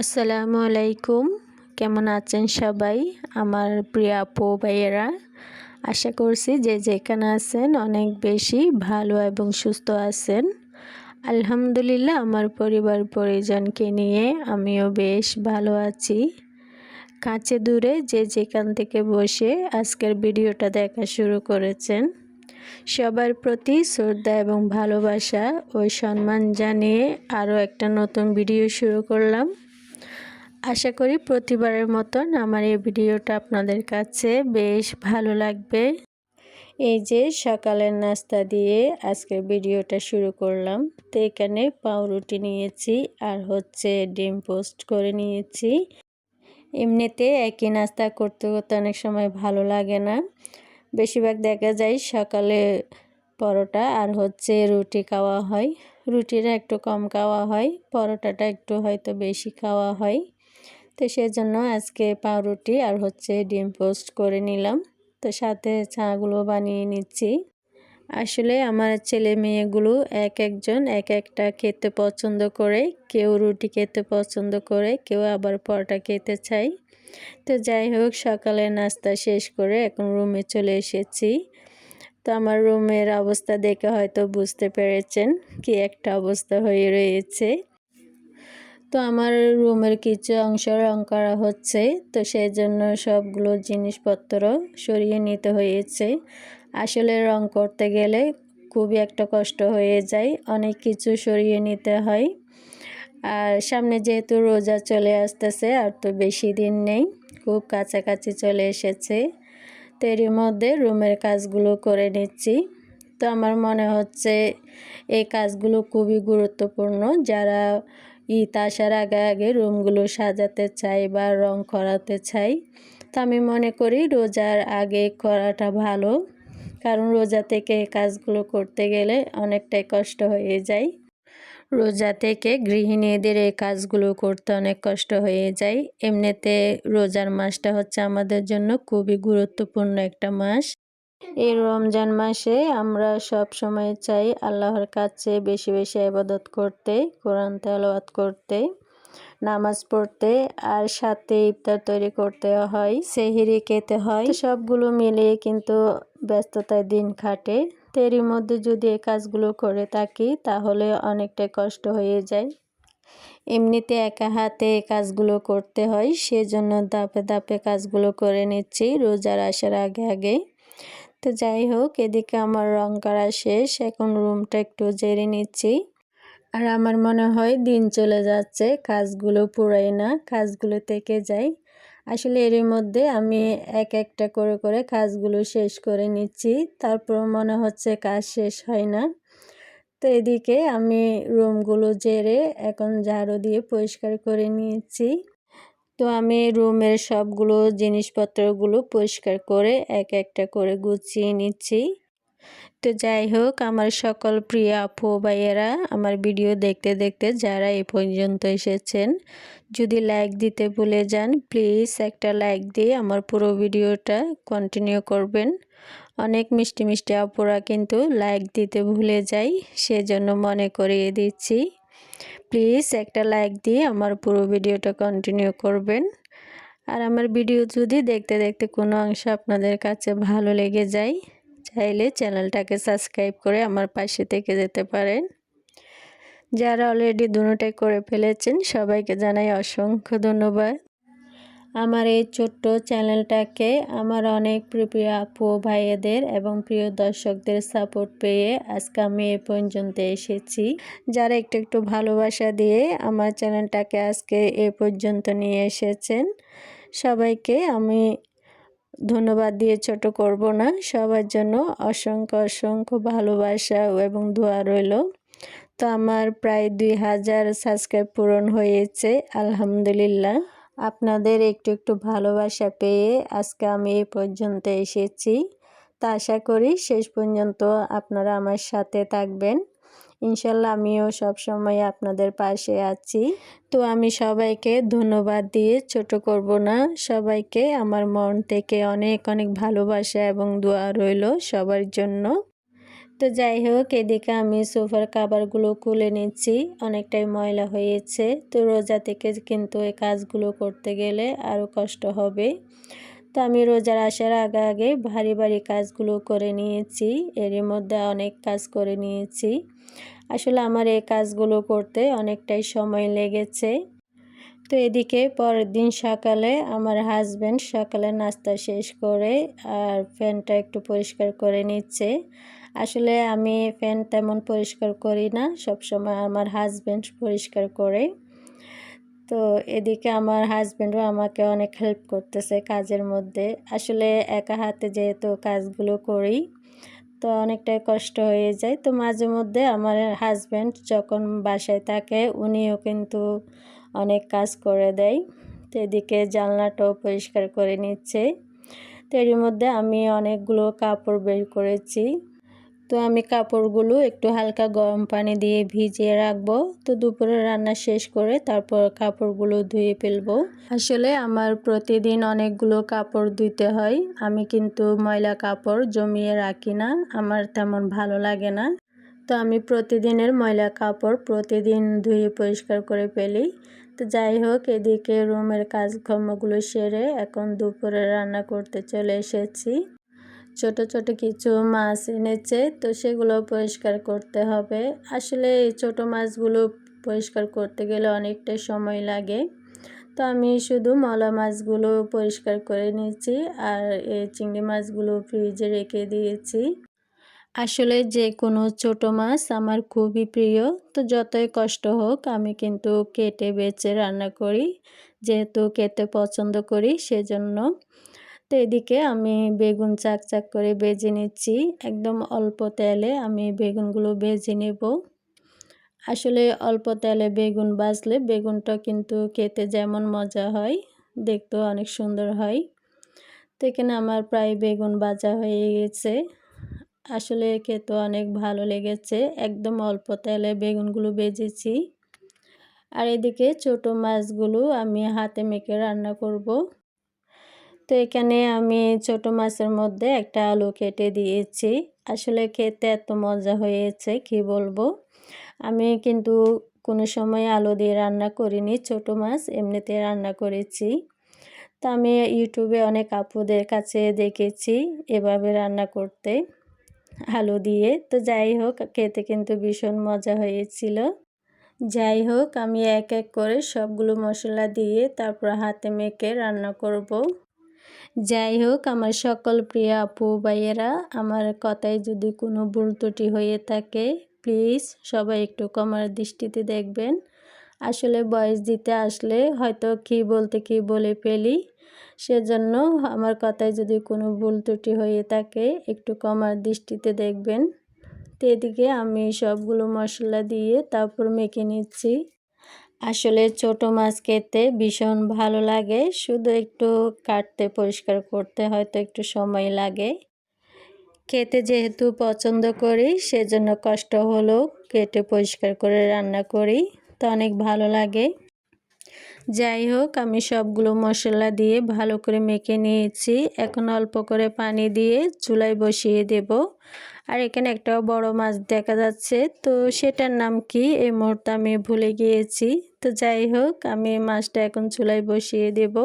আসসালামু আলাইকুম। কেমন আছেন সবাই? আমার প্রিয় আপু, ভাইয়েরা, আশা করছি যে যেখানে আছেন অনেক বেশি ভালো এবং সুস্থ আছেন। আলহামদুলিল্লাহ, আমার পরিবার, পরিজনকে নিয়ে আমিও বেশ ভালো আছি। কাছে দূরে যে যেখান থেকে বসে আজকের ভিডিওটা দেখা শুরু করেছেন, সবার প্রতি শ্রদ্ধা এবং ভালোবাসা ও সম্মান জানিয়ে আরও একটা নতুন ভিডিও শুরু করলাম। আশা করি প্রতিবারের মতন আমার এই ভিডিওটা আপনাদের কাছে বেশ ভালো লাগবে। এই যে সকালের নাস্তা দিয়ে আজকের ভিডিওটা শুরু করলাম। তো এখানে পাউরুটি নিয়েছি আর হচ্ছে ডিম পোস্ট করে নিয়েছি। এমনিতে একই নাস্তা করতে করতে অনেক সময় ভালো লাগে না। বেশিরভাগ দেখা যায় সকালে পরোটা আর হচ্ছে রুটি খাওয়া হয়। রুটিটা একটু কম খাওয়া হয়, পরোটাটা একটু হয়তো বেশি খাওয়া হয়। তো সেজন্য আজকে পাউরুটি আর হচ্ছে ডিম পোস্ট করে নিলাম। তো সাথে চাগুলো বানিয়ে নিচ্ছি। আসলে আমার ছেলে মেয়েগুলো এক একজন এক একটা খেতে পছন্দ করে, কেউ রুটি খেতে পছন্দ করে, কেউ আবার পরোটা খেতে চায়। তো যাই হোক, সকালে নাস্তা শেষ করে এখন রুমে চলে এসেছি। তো আমার রুমের অবস্থা দেখে হয়তো বুঝতে পেরেছেন কি একটা অবস্থা হয়ে রয়েছে। তো আমার রুমের কিছু অংশ রং করা হচ্ছে, তো সেই জন্য সবগুলো জিনিসপত্র সরিয়ে নিতে হয়েছে। আসলে রং করতে গেলে খুবই একটা কষ্ট হয়ে যায়, অনেক কিছু সরিয়ে নিতে হয়। আর সামনে যেহেতু রোজা চলে আসতেছে, আর তো বেশি দিন নেই, খুব কাছাকাছি চলে এসেছে। তো এরই মধ্যে রুমের কাজগুলো করে নিচ্ছি। তো আমার মনে হচ্ছে, এই কাজগুলো খুবই গুরুত্বপূর্ণ। যারা ঈদ আসার আগে আগে রুমগুলো সাজাতে চাই বা রং করাতে চাই। তো আমি মনে করি রোজার আগে করাটা ভালো, কারণ রোজা থেকে কাজগুলো করতে গেলে অনেকটাই কষ্ট হয়ে যায়। রোজা থেকে গৃহিণীদের এই কাজগুলো করতে অনেক কষ্ট হয়ে যায়। এমনিতে রোজার মাসটা হচ্ছে আমাদের জন্য খুবই গুরুত্বপূর্ণ একটা মাস। এই রমজান মাসে আমরা সব সময় চাই আল্লাহর কাছে বেশি বেশি আবাদত করতে, কোরআন তেলাওয়াত করতে, নামাজ পড়তে আর সাথে ইফতার তৈরি করতে হয়, সেহিরি খেতে হয়। সবগুলো মিলিয়ে কিন্তু ব্যস্ততায় দিন কাটে তেরই মধ্যে যদি এই কাজগুলো করে থাকি তাহলে অনেকটাই কষ্ট হয়ে যায়। এমনিতে একা হাতে কাজগুলো করতে হয়, সেজন্য দাপে দাপে কাজগুলো করে নিচ্ছি রোজার আসার আগে আগে। তো যাই হোক, এদিকে আমার রং করা শেষ। এখন রুমটা একটু জেরে নিচ্ছি। আর আমার মনে হয় দিন চলে যাচ্ছে, কাজগুলো পুরাই না, কাজগুলো থেকে যায় আসলে এর মধ্যে আমি এক একটা করে করে কাজগুলো শেষ করে নিচ্ছি তারপর মনে হচ্ছে কাজ শেষ হয় না। তো এদিকে আমি রুমগুলো জেরে এখন ঝাড়ু দিয়ে পরিষ্কার করে নিয়েছি। তো আমি রুমের সবগুলো জিনিসপত্রগুলো পরিষ্কার করে এক একটা করে গুছিয়ে নিচ্ছি। তো যাই হোক, আমার সকল প্রিয় আপু ভাইয়েরা, আমার ভিডিও দেখতে দেখতে যারা এ পর্যন্ত এসেছেন, যদি লাইক দিতে ভুলে যান প্লিজ একটা লাইক দিয়ে আমার পুরো ভিডিওটা কন্টিনিউ করবেন। অনেক মিষ্টি মিষ্টি আপুরা কিন্তু লাইক দিতে ভুলে যাই, সেজন্য মনে করিয়ে দিচ্ছি। প্লিজ একটা লাইক দিয়ে আমার পুরো ভিডিওটা কন্টিনিউ করবেন। আর আমার ভিডিও যদি দেখতে দেখতে কোনো অংশ আপনাদের কাছে ভালো লেগে যায়, চাইলে চ্যানেলটাকে সাবস্ক্রাইব করে আমার পাশে থেকে যেতে পারেন। যারা অলরেডি দুটাই করে ফেলেছেন, সবাইকে জানাই অসংখ্য ধন্যবাদ। আমার এই ছোট্ট চ্যানেলটাকে আমার অনেক প্রিয় আপু ভাইয়েদের এবং প্রিয় দর্শকদের সাপোর্ট পেয়ে আজকে আমি এ পর্যন্ত এসেছি। যারা একটু একটু ভালোবাসা দিয়ে আমার চ্যানেলটাকে আজকে এ পর্যন্ত নিয়ে এসেছেন, সবাইকে আমি ধন্যবাদ দিয়ে ছোট করব না। সবার জন্য অসংখ্য অসংখ্য ভালোবাসা এবং দোয়া রইল। তো আমার প্রায় দুই হাজার সাবস্ক্রাইব পূরণ হয়েছে, আলহামদুলিল্লাহ। আপনাদের একটু একটু ভালোবাসা পেয়ে আজকে আমি এই পর্যন্ত এসেছি। তা আশা করি শেষ পর্যন্ত আপনারা আমার সাথে থাকবেন। ইনশাল্লাহ আমিও সব সময় আপনাদের পাশে আছি। তো আমি সবাইকে ধন্যবাদ দিয়ে ছোট করব না। সবাইকে আমার মন থেকে অনেক অনেক ভালোবাসা এবং দোয়া রইল সবার জন্য। তো যাই হোক, এদিকে আমি সোফার কাবারগুলো খুলে নিচ্ছি। অনেকটাই ময়লা হয়েছে। তো রোজা থেকে কিন্তু এই কাজগুলো করতে গেলে আরও কষ্ট হবে। তো আমি রোজার আসার আগে আগে ভারী ভারী কাজগুলো করে নিয়েছি। এর মধ্যে অনেক কাজ করে নিয়েছি। আসলে আমার এই কাজগুলো করতে অনেকটাই সময় লেগেছে। তো এদিকে পরের দিন সকালে আমার হাজব্যান্ড সকালে নাস্তা শেষ করে আর ফ্যানটা একটু পরিষ্কার করে নিচ্ছে। আসলে আমি ফ্যান তেমন পরিষ্কার করি না, সবসময় আমার হাজব্যান্ড পরিষ্কার করে। তো এদিকে আমার হাজব্যান্ডও আমাকে অনেক হেল্প করতেছে কাজের মধ্যে। আসলে একা হাতে যেহেতু কাজগুলো করি, তো অনেকটাই কষ্ট হয়ে যায়। তো মাঝে মধ্যে আমার হাজব্যান্ড যখন বাসায় থাকে, উনিও কিন্তু অনেক কাজ করে দেয়। তো এদিকে জানলাটাও পরিষ্কার করে নিচ্ছে। তো এর মধ্যে আমি অনেকগুলো কাপড় বের করেছি। তো আমি কাপড়গুলো একটু হালকা গরম পানি দিয়ে ভিজিয়ে রাখব। তো দুপুরে রান্না শেষ করে তারপর কাপড়গুলো ধুয়ে ফেলব। আসলে আমার প্রতিদিন অনেকগুলো কাপড় ধুইতে হয়। আমি কিন্তু ময়লা কাপড় জমিয়ে রাখি না, আমার তেমন ভালো লাগে না। তো আমি প্রতিদিনের ময়লা কাপড় প্রতিদিন ধুয়ে পরিষ্কার করে ফেলি। তো যাই হোক, এদিকে রুমের কাজকর্মগুলো সেরে এখন দুপুরে রান্না করতে চলে এসেছি। ছোট ছোট কিছু মাছ এনেছে, তো সেগুলো পরিষ্কার করতে হবে। আসলে এই ছোটো মাছগুলো পরিষ্কার করতে গেলে অনেকটাই সময় লাগে। তো আমি শুধু মলা মাছগুলো পরিষ্কার করে নিয়েছি আর এই চিংড়ি মাছগুলো ফ্রিজে রেখে দিয়েছি। আসলে যে কোনো ছোট মাছ আমার খুবই প্রিয়, তো যতই কষ্ট হোক আমি কিন্তু কেটে বেছে রান্না করি, যেহেতু খেতে পছন্দ করি সেজন্য। তো এদিকে আমি বেগুন চাক চাক করে বেজে নিচ্ছি। একদম অল্প তেলে আমি বেগুনগুলো বেজে নেব। আসলে অল্প তেলে বেগুন বাজলে বেগুনটা কিন্তু খেতে যেমন মজা হয়, দেখতেও অনেক সুন্দর হয়। তো এখানে আমার প্রায় বেগুন বাজা হয়ে গেছে। আসলে খেতে অনেক ভালো লেগেছে, একদম অল্প তেলে বেগুনগুলো বেজেছি। আর এদিকে ছোট মাছগুলো আমি হাতে মেখে রান্না করব। তো এখানে আমি ছোট মাছের মধ্যে একটা আলু কেটে দিয়েছি। আসলে খেতে এত মজা হয়েছে, কি বলব? আমি কিন্তু কোনো সময় আলু দিয়ে রান্না করিনি, ছোট মাছ এমনিতে রান্না করেছি। তো আমি ইউটিউবে অনেক আপুদের কাছে দেখেছি এভাবে রান্না করতে আলু দিয়ে। তো যাই হোক, খেতে কিন্তু ভীষণ মজা হয়েছিল। যাই হোক, আমি এক এক করে সবগুলো মশলা দিয়ে তারপর হাতে মেখে রান্না করব। যাই হোক, আমার সকল প্রিয় আপু ভাইয়েরা, আমার কথায় যদি কোনো ভুল ত্রুটি হয়ে থাকে প্লিজ সবাই একটু কমার দৃষ্টিতে দেখবেন। আসলে বয়স দিতে আসলে হয়তো কি বলতে কি বলে ফেলি। সেজন্য আমার কথায় যদি কোনো ভুল ত্রুটি হয়ে থাকে, একটু কমার দৃষ্টিতে দেখবেন। তো এদিকে আমি সবগুলো মশলা দিয়ে তারপর মেখে নিচ্ছি। আসলে ছোট মাছ খেতে ভীষণ ভালো লাগে। শুধু একটু কাটতে, পরিষ্কার করতে হয়তো একটু সময় লাগে। খেতে যেহেতু পছন্দ করি, সেজন্য কষ্ট হলেও কেটে পরিষ্কার করে রান্না করি। তো অনেক ভালো লাগে। যাই হোক, আমি সবগুলো মশলা দিয়ে ভালো করে মেখে নিয়েছি। এখন অল্প করে পানি দিয়ে চুলায় বসিয়ে দেব। আর এখানে একটা বড় মাছ দেখা যাচ্ছে। তো সেটার নাম কি? এই মুহূর্তে আমি ভুলে গিয়েছি। তো যাই হোক, আমি মাছটা এখন চুলায় বসিয়ে দেব।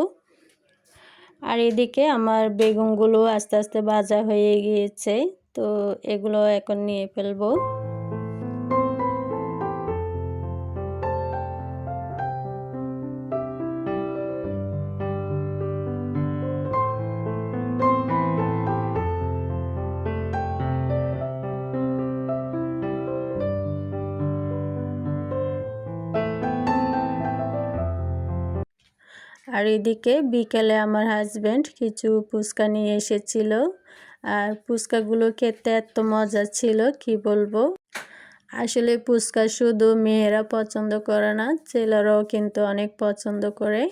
আর এদিকে আমার বেগুনগুলো আস্তে আস্তে ভাজা হয়ে গিয়েছে। তো এগুলো এখন নিয়ে ফেলব। আর এদিকে বিকেলে আমার হাজব্যান্ড কিছু ফুচকা নিয়ে এসেছিল। আর ফুচকাগুলো খেতে এত মজা ছিল, কি বলব? আসলে ফুচকা শুধু মেয়েরা পছন্দ করে না, ছেলেরাও কিন্তু অনেক পছন্দ করে।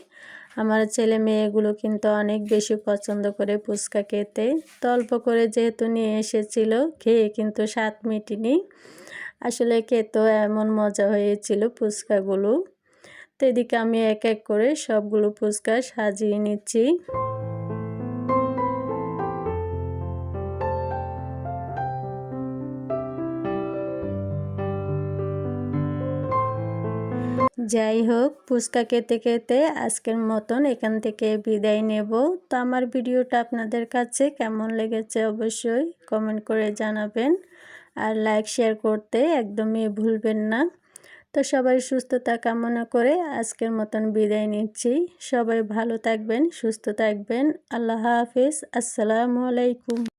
আমার ছেলে মেয়েগুলো কিন্তু অনেক বেশি পছন্দ করে ফুচকা খেতে। তো অল্প করে যেহেতু নিয়ে এসেছিল, খেয়ে কিন্তু স্বাদ মিটিনি। আসলে খেতেও এমন মজা হয়েছিল ফুচকাগুলো। তো এদিকে আমি এক এক করে সবগুলো ফুচকা সাজিয়ে নিচ্ছি। যাই হোক, ফুচকা খেতে খেতে আজকের মতন এখান থেকে বিদায় নেব। তো আমার ভিডিওটা আপনাদের কাছে কেমন লেগেছে অবশ্যই কমেন্ট করে জানাবেন। আর লাইক শেয়ার করতে একদমই ভুলবেন না। তো সবাই সুস্থতা কামনা করে আজকের মতন বিদায় নিচ্ছি। সবাই ভালো থাকবেন, সুস্থ থাকবেন। আল্লাহ হাফিজ। আসসালামু আলাইকুম।